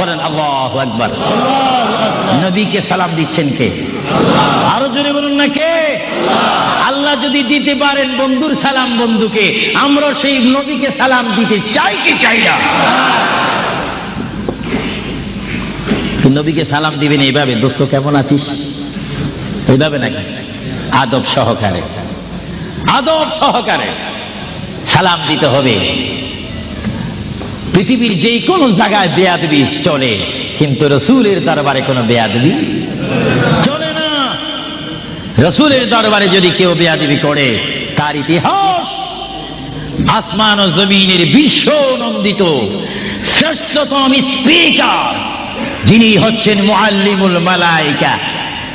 বলেন, আল্লাহ একবার নবীকে সালাম দিচ্ছেন কে? আরও জোরে বলুন না কে? আল্লাহ যদি দিতে পারেন বন্ধুর সালাম বন্ধুকে আমরা সেই নবীকে সালাম দিতে চাই কি চাই না? নবীকে সালাম দিবেন এইভাবে দোস্ত, কেমন আছিস? এইভাবে নাকি? আদব সহকারে। আদব সহকারে সালাম দিতে হবে। পৃথিবীর যে কোনো জায়গায় বেয়াদবি চলে, কিন্তু রসুলের দরবারে কোনো বেয়াদবি চলে না। রসুলের দরবারে যদি কেউ বেয়াদবি করে, তার ইতিহাস আসমান ও জমিনের বিশ্ব নন্দিত শ্রেষ্ঠতম স্পিকার, যিনি হচ্ছেন মুআল্লিমুল মালাইকা।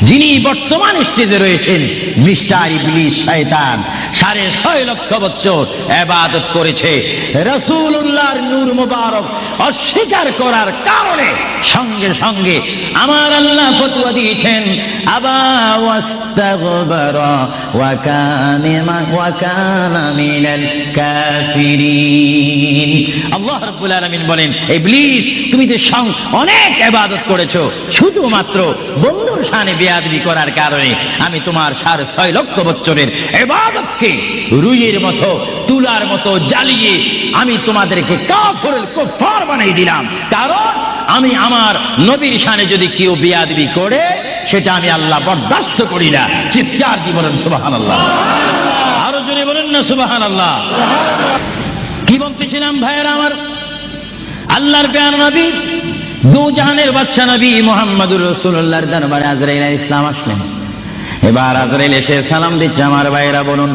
যিনি বর্তমান স্টেজে রয়েছেন, মিস্টার ইবলিস শয়তান, সাড়ে ছয় লক্ষ বছর এবাদত করেছে। রসুল্লাহর নূর মুবারক অস্বীকার করার কারণে সঙ্গে সঙ্গে আমার আল্লাহ ফতুয়া দিয়েছেন, আবা ওয়াস্তাগবার ওয়া কানা ওয়া কানা মিনাল কাফিরিন। আল্লাহ রাব্বুল আলামিন বলেন, ইবলিস, তুমি সং- অনেক এবাদত করেছ, শুধুমাত্র বন্ধুর শানে বেয়াদবি করার কারণে আমি তোমার সাড়ে ছয় লক্ষ বছরের ইবাদতকে রুইয়ের মতো, তুলার মতো জ্বালিয়ে আমি তোমাদেরকে কাফরের কুফার বানিয়ে দিলাম। কারণ আমি আমার নবীর শানে যদি কেউ বেয়াদবি করে, সেটা আমি আল্লাহ বরদাস্ত করি না। চিৎকার কি বলেন সুবাহান আল্লাহ আরও জোরে বলেন না সুবাহান আল্লাহ কি বলতেছিলাম ভাইয়ের আমার? আল্লাহর পেয়ার নবী দু জাহানের বাচ্চা নবী মোহাম্মদুর রসুল্লাহর দরবারে আজরাইল ইসলাম আসলেন। এবার আজরাইল এসে সালাম দিচ্ছে, আমার ভাইরা বলুন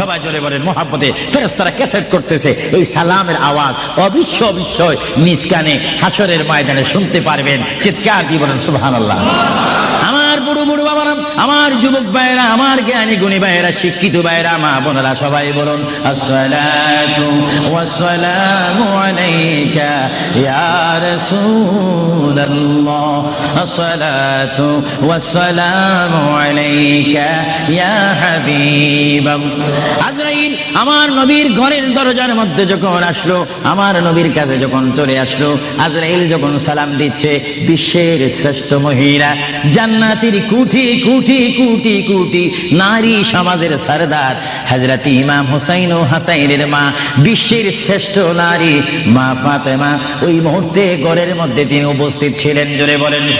সবাই জোরে বলেন, মোহাব্বতে, ফেরেশতারা ক্যাসেট করতেছে। এই সালামের আওয়াজ অবিশ্ব অবিশ্বয়। নিজ কানে হাসরের ময়দানে শুনতে পারবেন। চিৎকার দিয়ে বলেন, সুবহানাল্লাহ আমার বুড়ো বুড়ো বাবারা আমার যুবক ভাইয়েরা, আমার জ্ঞানী গুণী ভাইয়েরা, শিক্ষিত ভাইয়েরা, মা বোনেরা, সবাই বলুন আমার নবীর ঘরের দরজার মধ্যে যখন আসলো, আমার নবীর কাছে যখন চলে আসলো, আজরাইল যখন সালাম দিচ্ছে, বিশ্বের শ্রেষ্ঠ মহিলা, জান্নাতির কুঠি কুঠি কুটি কুটি নারী সমাজের সরদার হজরত ইমাম হুসাইন ও হাসাইনের মা, বিশ্বের শ্রেষ্ঠ নারী। মা ফাতেমা, ওই মুহূর্তে ঘরের মধ্যে তিনি উপস্থিত ছিলেন। জোরে বলেন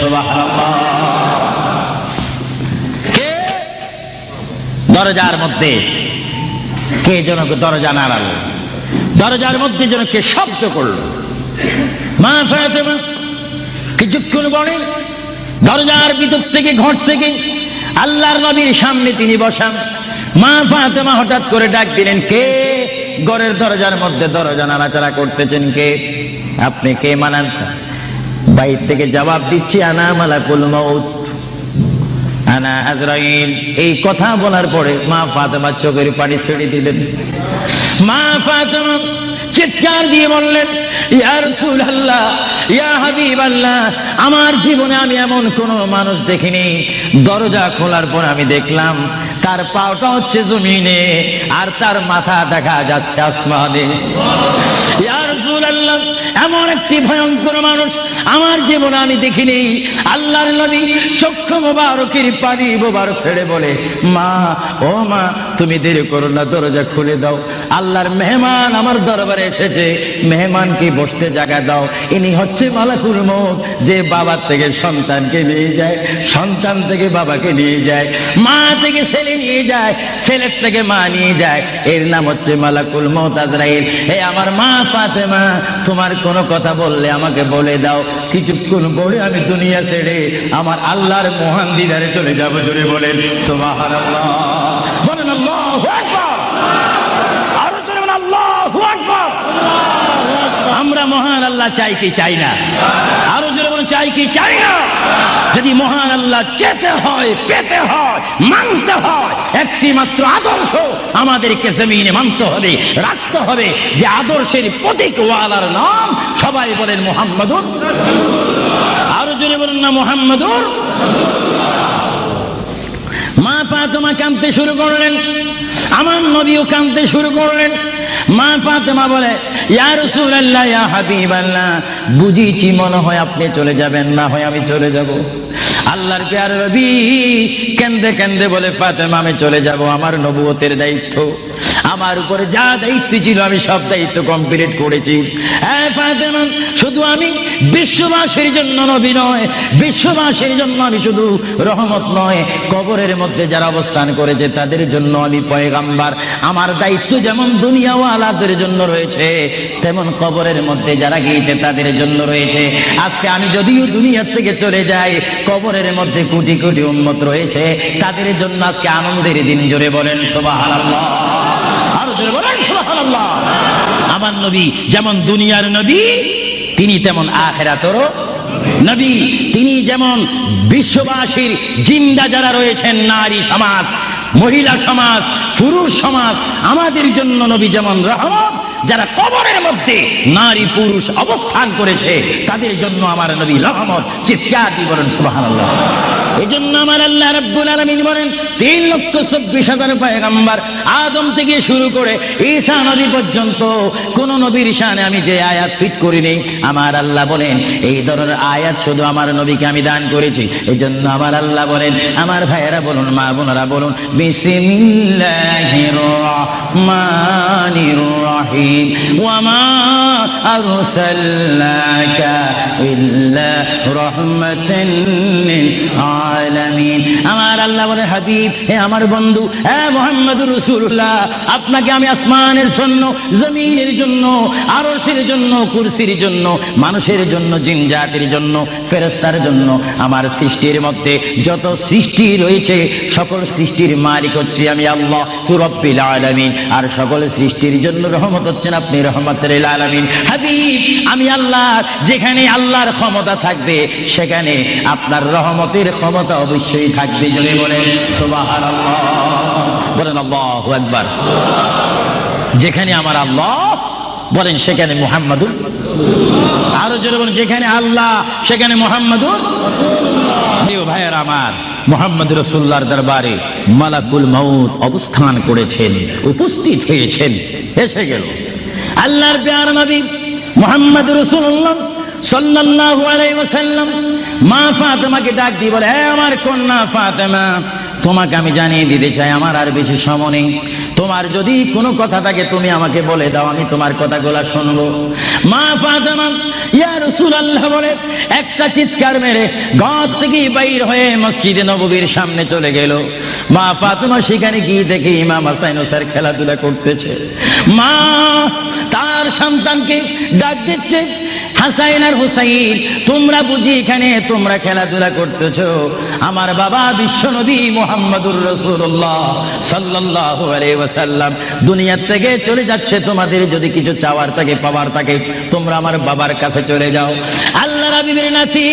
কে? দরজার মধ্যে। কে যেন দরজা নাড়ালো। দরজার মধ্যে যেন কে শব্দ করল। মা ফাতেমা, কিছুক্ষণ পরে দরজার ভিতর থেকে ঘর থেকে আল্লাহর নবীর সামনে তিনি বসান। মা ফাতেমা হঠাৎ করে ডাক দিলেন, কে? ঘরের দরজার মধ্যে দরজা নাড়াচাড়া করতেছেন কে? আপনি কে মানান? বাইর থেকে জবাব দিচ্ছি, আনা মালাকুল মউত। আনা আজরাইল। এই কথা বলার পরে মা ফাতেমা চোখের পানি ছেড়ে দিলেন। মা ফাতেমা চিৎকার দিয়ে বললেন, ইয়া রাসূলুল্লাহ, ইয়া হাবিবাল্লাহ, আমার জীবনে আমি এমন কোন মানুষ দেখিনি। দরজা খোলার পর আমি দেখলাম, তার পাওটা হচ্ছে জমিনে, আর তার মাথা দেখা যাচ্ছে আসমানে। রাসূলুল্লাহ, এমন একটি ভয়ঙ্কর মানুষ আমার জীবনে আমি দেখিনি। আল্লাহর নবী চক্ষু মোবারকের পানি মোবারক ছেড়ে বলে, মা, ও মা তুমি দেরি করো না, দরজা খুলে দাও। আল্লাহর মেহমান আমার দরবারে এসেছে। মেহমানকে বসতে জায়গা দাও। ইনি হচ্ছে মালাকুল মত যে বাবার থেকে সন্তানকে নিয়ে যায়, সন্তান থেকে বাবাকে নিয়ে যায়, মা থেকে ছেলে নিয়ে যায়, ছেলের থেকে মা নিয়ে যায়। এর নাম হচ্ছে মালাকুল মত আজরাইল। হে আমার মা পাতে মা তোমার কোনো কথা বললে আমাকে বলে দাও। কিছুক্ষণ পরে আমি দুনিয়া ছেড়ে আমার আল্লাহর মহান দিদারে চলে যাব। জোরে বলেন, সুবহানাল্লাহ। বলেন আরও আমরা মহান আল্লাহ চাই কি চাই না? আরও জোরে বলেন, চাই কি চাই না? যদি মহান আল্লাহ চেতে হয়, পেতে হয়, মানতে হয় একটি মাত্র আদর্শ আমাদেরকে জমিনে মানতে হবে, রাখতে হবে, যে আদর্শের প্রতীক ওয়ালার নাম সবাই বলেন মোহাম্মদুর। আরও জোরে বলেন না, মোহাম্মদুর। মা পা তোমা কাঁদতে শুরু করলেন। আমার নবীও কাঁদতে শুরু করলেন। মা ফাতেমা বলে ইয়ার রাসূলুল্লাহ, ইয়া হাবিবাল্লাহ বুঝিছি মনে হয় আপনি চলে যাবেন, না হয় আমি চলে যাব। আল্লাহর প্যার রবি কেন্দে কেন্দে বলে, ফাতেমা, আমি চলে যাব। আমার নবুয়তের দায়িত্ব। আমার উপরে যা দায়িত্ব ছিল, আমি সব দায়িত্ব কমপ্লিট করেছি। হ্যাঁ ফাতেমা, শুধু আমি বিশ্ববাসীর জন্য নবী নয়, বিশ্ববাসীর জন্য আমি শুধু রহমত নয়। কবরের মধ্যে যারা অবস্থান করেছে, তাদের জন্য আমি পয়গাম্বার। আমার দায়িত্ব যেমন দুনিয়া ও আলাদের জন্য রয়েছে, তেমন কবরের মধ্যে যারা গিয়েছে, তাদের জন্য রয়েছে। আজকে আমি যদিও দুনিয়ার থেকে চলে যাই কবরের মধ্যে কোটি কোটি উন্মত রয়েছে। তাদের জন্য আজকে আনন্দের দিন, জোরে বলেন, সুবহানাল্লাহ। আরও আমার নবী যেমন দুনিয়ার নবী, তিনি তেমন আখেরাতরও নবী। তিনি যেমন বিশ্ববাসীর জিন্দা যারা রয়েছেন, নারী সমাজ, মহিলা সমাজ, পুরুষ সমাজ, আমাদের জন্য নবী যেমন রহমত যারা কবরের মধ্যে নারী পুরুষ অবস্থান করেছে, তাদের জন্য আমার নবী রহমত, চিৎকার দিয়ে বলেন, সুবহানাল্লাহ। এই জন্য আমার আল্লাহ রাব্বুল আলামিন বলেন, তিন লক্ষ চব্বিশ হাজার পয়গাম্বার আদম থেকে শুরু করে ঈসা নবী পর্যন্ত কোন নবীর শানে আমি যে আয়াত ফিট করিনি, আমার আল্লাহ বলেন, এই ধরনের আয়াত শুধু আমার নবীকে আমি দান করেছি। এই জন্য আমার আল্লাহ বলেন, আমার ভাইয়েরা বলুন, মা বোনেরা বলুন বিসমিল্লাহির রহমানির রহিম ওয়ামা আরসালনাকা ইল্লা রাহমাতান লিল আমার আল্লাহ বলে, হাবিব, হে আমার বন্ধু, হে মোহাম্মদুর রাসূলুল্লাহ, আপনাকে আমি আসমানের জন্য, জমিনের জন্য, আরশের জন্য, কুরসির জন্য, মানুষের জন্য জিন জাতির জন্য ফেরস্তার জন্য, আমার সৃষ্টির মধ্যে যত সৃষ্টি রয়েছে, সকল সৃষ্টির মালিক হচ্ছে আমি আল্লাহ রব্বিল আলামিন। আর সকল সৃষ্টির জন্য রহমত হচ্ছেন আপনি রহমতের আলামিন। হাবিব, আমি আল্লাহ, যেখানে আল্লাহর ক্ষমতা থাকবে, সেখানে আপনার রহমতের ক্ষমতা অবশ্যই থাকবে যদি বলেন বলেন আল্লাহু আকবার। যেখানে আমার আল্লাহ, বলেন সেখানে মুহাম্মাদুর আরও জোরে বলেন, যেখানে আল্লাহ, সেখানে মোহাম্মদুর প্রিয় ভাইয়ের আমার, মোহাম্মদ রসুল্লাহর দরবারে মালাকুল মাউত অবস্থান করেছেন, উপস্থিত হয়েছেন, এসে গেল। আল্লাহর প্যার নবী মোহাম্মদ রসুল্লাহ সাল্লাল্লাহু আলাইহি ওয়াসাল্লাম, মা ফাতেমাকে ডাক দিয়ে বলে হ্যাঁ আমার কন্যা ফাতেমা, তোমাকে আমি জানিয়ে দিতে চাই, আমার আর বেশি সময় নেই। তোমার যদি কোনো কথা থাকে, তুমি আমাকে বলে দাও, আমি তোমার কথাগুলো শুনব। মা ফাতেমা, ইয়া রাসূলুল্লাহ, বলে, একটা চিৎকার মেরে ঘর থেকে বাইর হয়ে মসজিদে নববীর সামনে চলে গেল। মা ফাতেমা সেখানে গিয়ে দেখে ইমাম হাসাইন স্যার খেলাধুলা করতেছে। মা তার সন্তানকে ডাক দিচ্ছে হাসাইন আর হুসাইন, তোমরা বুঝি এখানে, তোমরা খেলাধুলা করতেছ। আমার বাবা বিশ্বনবী মোহাম্মদুর রসুল্লাহ আলাইহি ওয়াসাল্লাম। দুনিয়ার থেকে চলে যাচ্ছে, তোমাদের যদি কিছু চাওয়ার থাকে, পাওয়ার থাকে, তোমরা আমার বাবার কাছে চলে যাও। আল্লাহ রাবিবের নাতি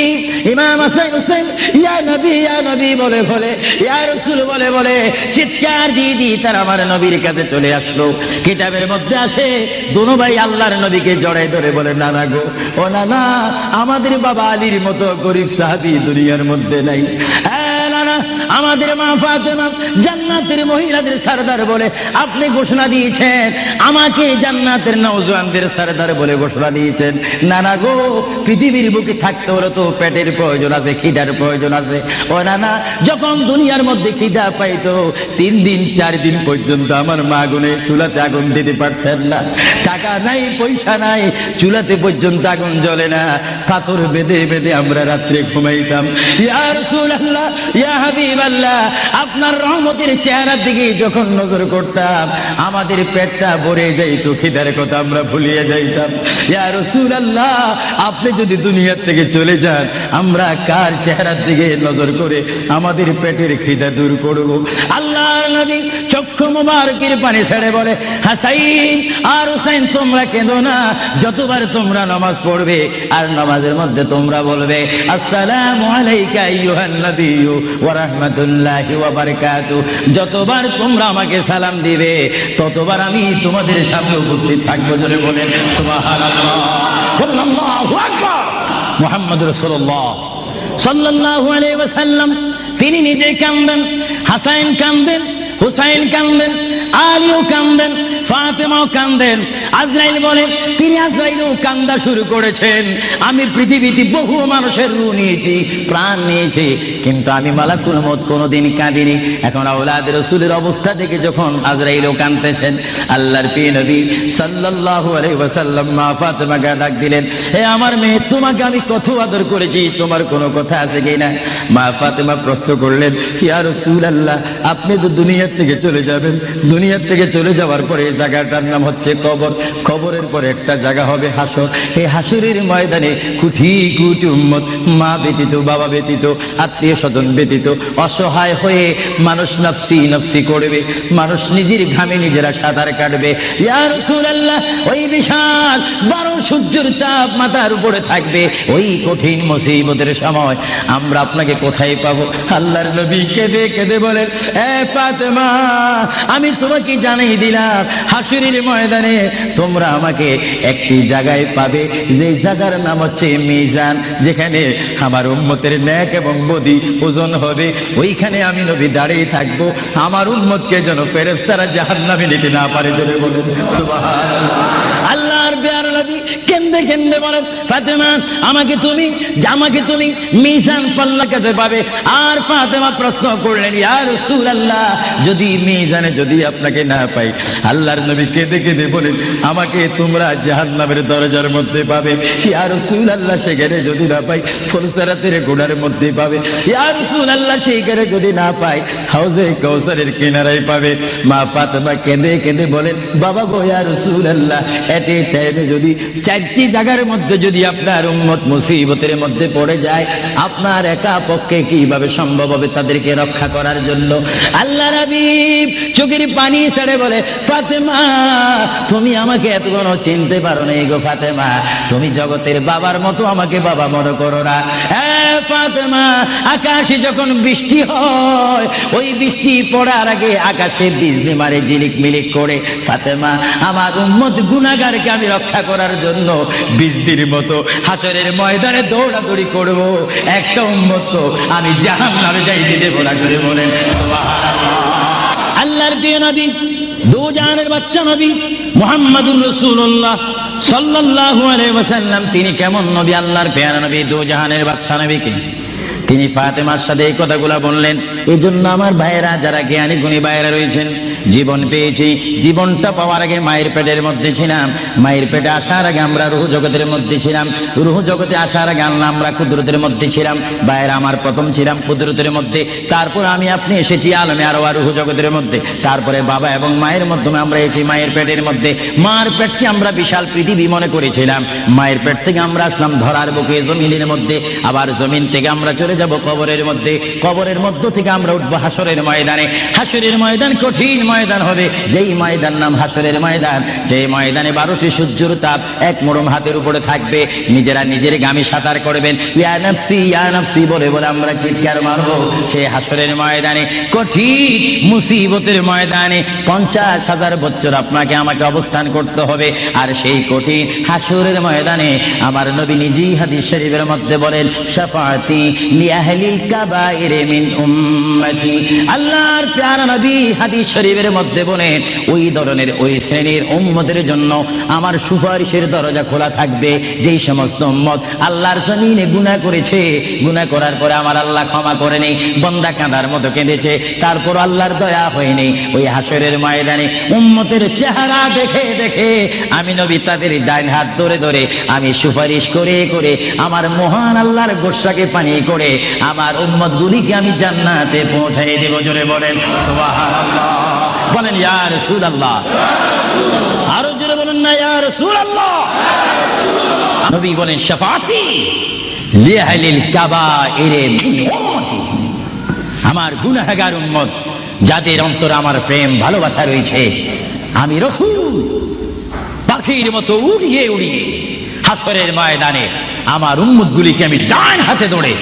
ইমাম হাসান হুসেন ইয়া নবী ইয়া নবী, বলে বলে, ইয়া রাসূল, বলে বলে, চিৎকার দিয়ে দিয়ে তারা আমার নবীর কাছে চলে আসলো। কিতাবের মধ্যে আসে, দুনো ভাই আল্লাহর নবীকে জড়াই ধরে বলে নানা গো ও নানা আমাদের বাবা আলীর মতো গরিব সাহাবি দুনিয়ার মধ্যে নাই। আমাদের মা ফাতেমা জান্নাতের মহিলাদের সরদার বলে আপনি ঘোষণা দিয়েছেন। আমাকে জান্নাতের নওজোয়ানদের সরদার বলে ঘোষণা দিয়েছেন। নানা গো, পৃথিবীর বুকে থাকতে হলে তো পেটের প্রয়োজন আছে, খিদার প্রয়োজন আছে। ও নানা যখন দুনিয়ার মধ্যে খিদা পাইতো, তিন দিন, চার দিন পর্যন্ত আমার মা গুনে চুলাতে আগুন দিতে পারতেন না। টাকা নাই, পয়সা নাই, চুলাতে পর্যন্ত আগুন জ্বলে না। পাথর বেঁধে বেঁধে আমরা রাত্রে ঘুমাইতাম। ইয়া রাসূলুল্লাহ, ইয়া হাবিবাল্লাহ আপনার রহমতের চেহারার দিকে যখন নজর করতাম, আমাদের পেটটা ভরে যাইত, খিদার কথা আমরা ভুলিয়ে যাইতাম। ইয়া রাসূলুল্লাহ, আপনি যদি দুনিয়ার থেকে চলে যান, আমরা কার চেহারার দিকে নজর করে আমাদের পেটের খিদা দূর করব? আল্লাহর নবী চক্ষু মুবারকের পানি ছেড়ে বলে, হাসাইন, আর হুসাইন, তোমরা কেঁদো না। যতবার তোমরা নামাজ পড়বে, আর নামাজের মধ্যে তোমরা বলবে, আসসালামু আলাইকা, আইয়ুহান নাবিয়্যু, ওয়া রাহমাতুল্লাহি যতবার তোমরা আমাকে সালাম দিবে, ততবার আমি তোমাদের সামনে উপস্থিত থাকব, জোরে বলেন, সুবহানাল্লাহ। বলুন, আল্লাহু আকবার। মুহাম্মদ রাসূলুল্লাহ সাল্লাল্লাহু আলাইহি ওয়াসাল্লাম, তিনি নিজে কাঁদবেন হাসাইন কাঁদবেন হুসাইন কাঁদবেন আলীও কান্দেন, ফাতেমাও কান্দেন। আজরাইল বলেন তিনি আজরাইলও কান্দা শুরু করেছেন। আমি পৃথিবীতে বহু মানুষের রু নিয়েছি, প্রাণ নিয়েছি, কিন্তু আমি মালাকুল মত কোনোদিন কাঁদিনি। এখন আওলাদ রসুলের অবস্থা দেখে যখন আজরাইলও কাঁদতেছেন, আল্লাহর প্রিয় নবী সাল্লাল্লাহু আলাইহি ওয়াসাল্লাম মা ফাতেমাকে ডাক দিলেন হে আমার মেয়ে, তোমাকে আমি কত আদর করেছি, তোমার কোনো কথা আছে কিনা মা ফাতেমা প্রশ্ন করলেন, ইয়া রাসূলুল্লাহ, আপনি তো দুনিয়ার থেকে চলে যাবেন। দুনিয়ার থেকে চলে যাওয়ার পরে এই জায়গাটার নাম হচ্ছে কবর। কবরের পরে একটা জায়গা হবে হাসর। এই হাসরের ময়দানে কুঠি কুটি উম্মত, মা ব্যতীত, বাবা ব্যতীত, আত্মীয় স্বজন ব্যতীত, অসহায় হয়ে মানুষ নফসি নফসি করবে, মানুষ নিজের ঘামে নিজেরা সাঁতার কাটবে। ইয়া রাসূলুল্লাহ, ওই বিশাল বারো সূর্যের চাপ মাথার উপরে থাকবে। ওই কঠিন মুসিবতের সময় আমরা আপনাকে কোথায় পাবো? আল্লাহর নবী কেঁদে কেঁদে বলেন, এ ফাতেমা, আমি তোমাকে জানাই দিলাম, হাসুরির ময়দানে তোমরা আমাকে একটি জায়গায় পাবে, যে জায়গার নাম হচ্ছে মিজান, যেখানে আমার উম্মতের ন্যাক এবং বদি ওজন হবে। ওইখানে আমি নবী দাঁড়িয়ে থাকব। আমার উম্মতকে যেন ফেরেস্তারা জাহান্নামে নিতে না পারে বলে সুবহানাল্লাহ। নবী কেন্দে কেন্দে বলেন, ফাতেমা, আমাকে তুমি আমাকে তুমি মিজান পাল্লা কাছে পাবে আর ফাতেমা প্রশ্ন করলেন, ইয়া রাসূলুল্লাহ, যদি মিজানে যদি আপনাকে না পাই, আল্লাহর নবী কেঁদে কেঁদে বলেন, আমাকে তোমরা জাহান্নামের দরজার মধ্যে পাবে। ইয়া রাসূলুল্লাহ, সেখানে যদি না পাই, ফুলসারাতের গোড়ার মধ্যে পাবে। ইয়া রাসূলুল্লাহ সেইখানে যদি না পাই, হাউজে কৌসারের কিনারায় পাবে। মা ফাতেমা কেঁদে কেঁদে বলেন, বাবা গো, ইয়া রাসূলুল্লাহ এতে টাইমে যদি চারটি জায়গার মধ্যে যদি আপনার উম্মত মুসিবতের মধ্যে পড়ে যায়, আপনার একা পক্ষে কীভাবে সম্ভব হবে তাদেরকে রক্ষা করার জন্য? আল্লাহ রাবিব চোখের পানি ছেড়ে বলে, ফাতেমা, তুমি আমাকে এত কোনো চিনতে পারো না গো ফাতেমা। তুমি জগতের বাবার মতো আমাকে বাবা মনে করো না। ফাতেমা, আকাশে যখন বৃষ্টি হয়, ওই বৃষ্টি পড়ার আগে আকাশে বিজলি মারে জিলিক মিলিক করে, ফাতেমা, আমার উম্মত গুনাগারকে আমি রক্ষা করার জন্য বৃষ্টির মতো হাসরের ময়দানে দৌড়াদৌড়ি করব। একটা উম্মত তো আমি জাহান নামে যাই দিতে বলা করে বলেন আল্লাহর প্রিয় নবী, দু জাহানের বাচ্চা নবী মোহাম্মদুর রসুল্লাহ সাল্লাল্লাহু আলাইহি ওয়াসাল্লাম, তিনি কেমন নবী? আল্লাহর পেয়ারা নবী, দু জাহানের বাচ্চা নবীকে। তিনি ফাতেমার সাথে এই কথাগুলো বললেন। এই জন্য আমার ভাইয়েরা, যারা জ্ঞানী গুণী ভাইয়েরা রয়েছেন জীবন পেয়েছি। জীবনটা পাওয়ার আগে মায়ের পেটের মধ্যে ছিলাম। মায়ের পেটে আসার আগে আমরা রুহ জগতের মধ্যে ছিলাম। রুহ জগতে আসার আগে আল্লাহ আমরা কুদরতের মধ্যে ছিলাম। ভাইয়েরা আমার প্রথম ছিলাম কুদরতের মধ্যে। তারপর আমি আপনি এসেছি আলমে আরও আর রুহ জগতের মধ্যে। তারপরে বাবা এবং মায়ের মাধ্যমে আমরা এসেছি মায়ের পেটের মধ্যে। মার পেটকে আমরা বিশাল পৃথিবী মনে করেছিলাম। মায়ের পেট থেকে আমরা আসলাম ধরার বুকে জমিনের মধ্যে। আবার জমিন থেকে আমরা চলে যাব কবরের মধ্যে। কবরের মধ্য থেকে আমরা উঠবো হাসরের ময়দানে। হাসরের ময়দান কঠিন ময়দান হবে। যেই ময়দান নাম হাসরের ময়দান যে ময়দানে বারোটি সূর্যের তাপ এক মোড়ম হাতের উপরে থাকবে। নিজেরা নিজের গামি সাঁতার করবেন। ইয়া নফসি ইয়া নফসি বলে বলে আমরা চিৎকার মারবো। সেই হাসরের ময়দানে, কঠিন মুসিবতের ময়দানে পঞ্চাশ হাজার বছর আপনাকে, আমাকে অবস্থান করতে হবে। আর সেই কঠিন হাসরের ময়দানে আমার নবী নিজেই হাদিস শরীফের মধ্যে বলেন, শাফাতি লিআহলিল কাবাইর মিন উম্মতি। আল্লাহর প্যারা নবী হাদিস শরীফের মধ্যে বলেন ওই ধরনের ওই শ্রেণির উম্মতের জন্য আমার সুপারিশের দরজা খোলা থাকবে। যেই সমস্ত উম্মত আল্লাহর জমিনে গুনাহ করেছে, গুনাহ করার পরে আমার আল্লাহ ক্ষমা করে নেই, বন্দা কাঁদার মতো কেঁদেছে, তারপর আল্লাহর দয়া হয়নি ওই হাসরের ময়দানে উম্মতের চেহারা দেখে দেখে আমি নবী তাদের ডাইন হাত ধরে ধরে আমি সুপারিশ করে করে আমার মহান আল্লাহর গোসাকে পানি করে আমার উম্মত গুলিকে আমি জান্নাতে পৌঁছাই দেব। জোরে বলেন, সুবহানাল্লাহ। বলেন, ইয়া রাসূলুল্লাহ। আরও জোরে বলেন না, ইয়া রাসূলুল্লাহ। নবী বলেন শাফাতি কাবাইরে মিন উম্মতি। আমার গুনাহগার উম্মত, যাদের অন্তর আমার প্রেম, ভালোবাসা রয়েছে, আমি রসুল, পাখির মতো উড়িয়ে উড়িয়ে হাসরের ময়দানে আমার উম্মতগুলিকে আমি ডান হাতে দৌড়ে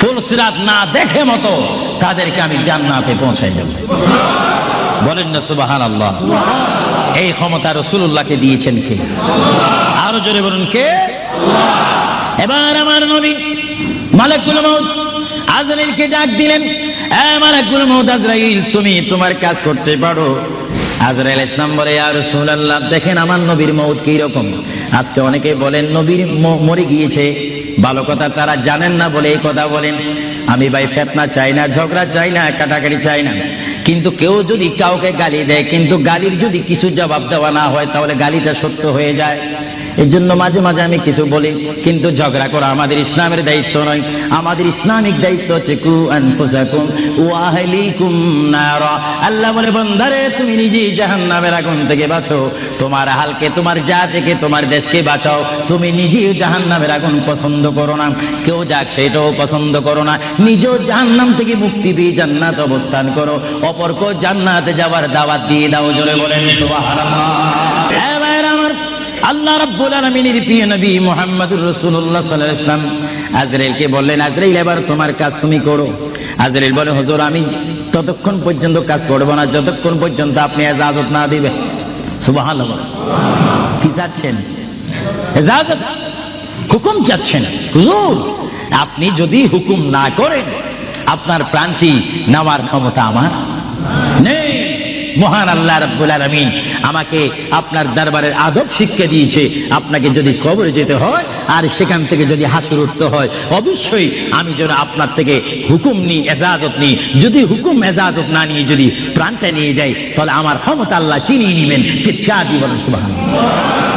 ফুলসিরাত না দেখে মতো তাদেরকে আমি জান্নাতে পৌঁছাই দেব। বলেন না সুবাহান আল্লাহ এই ক্ষমতা রসুল্লাহকে দিয়েছেন কে? আরও জোরে বলুন কে? এবার আমার নবী মালিকুল আজরাইলকে ডাক দিলেন মালিকুল মউত আজরাইল, তুমি তোমার কাজ করতে পারো। আজরাইল ইসলাম বলে আর রসুল্লাহ দেখেন আমার নবীর মৌত কি রকম আজকে অনেকে বলেন, নবীর মরে গিয়েছে। ভালো কথা, তারা জানেন না বলে এই কথা বলেন। আমি ভাই, ফেতনা চাই না, ঝগড়া চাই না, কাটাকাটি চাই না। কিন্তু কেউ যদি কাউকে গালি দেয়, কিন্তু গালির যদি কিছু জবাব দেওয়া না হয়, তাহলে গালিটা সত্য হয়ে যায়। এর জন্য মাঝে মাঝে আমি কিছু বলি, কিন্তু ঝগড়া করা আমাদের ইসলামের দায়িত্ব নয়। আমাদের ইসলামিক দায়িত্ব হচ্ছে কু আনফুসাকুম আল্লাহ বলে, বন্ধারে, তুমি নিজেই জাহান্নামের আগুন থেকে বাঁচো। তোমার হালকে, তোমার যা থেকে তোমার দেশকে বাঁচাও। তুমি নিজেই জাহান্নামের আগুন পছন্দ করো না। কেউ যাক, সেটাও পছন্দ করো না। নিজেও জাহান্নাম থেকে মুক্তি দিয়ে জান্নাত অবস্থান করো। অপরকে জান্নাতে যাওয়ার দাওয়াত দিয়ে দাও, জোরে বলেন আল্লাহ রাব্বুল আলামিনের প্রিয় নবী মুহাম্মদুর রাসূলুল্লাহ সাল্লাল্লাহু আলাইহি ওয়াসাল্লাম আজরাইলকে বললেন, আজরাইল, এবার তোমার কাজ তুমি করো। আজরাইল বলে, হুজুর, আমি ততক্ষণ পর্যন্ত কাজ করব না, যতক্ষণ পর্যন্ত আপনি ইজাজত না দিবেন। সুবহানাল্লাহ। কি চাচ্ছেন ইজাজত হুকুম চাচ্ছেন। হুজুর, আপনি যদি হুকুম না করেন, আপনার প্রান্তি নেওয়ার ক্ষমতা আমার নেই। মহান আল্লাহ রব্বুল আলমিন আমাকে আপনার দরবারের আদব শিক্ষা দিয়েছে। আপনাকে যদি কবরে যেতে হয় আর সেখান থেকে যদি হাসুর উঠতে হয়, অবশ্যই আমি যেন আপনার থেকে হুকুম নিই এজাজত নিই। যদি হুকুম এজাজত না নিয়ে যদি প্রাণটা নিয়ে যাই, তাহলে আমার ক্ষমতা আল্লাহ চিনিয়ে নেবেন। চিৎকার দিবেন সুবহানাল্লাহ।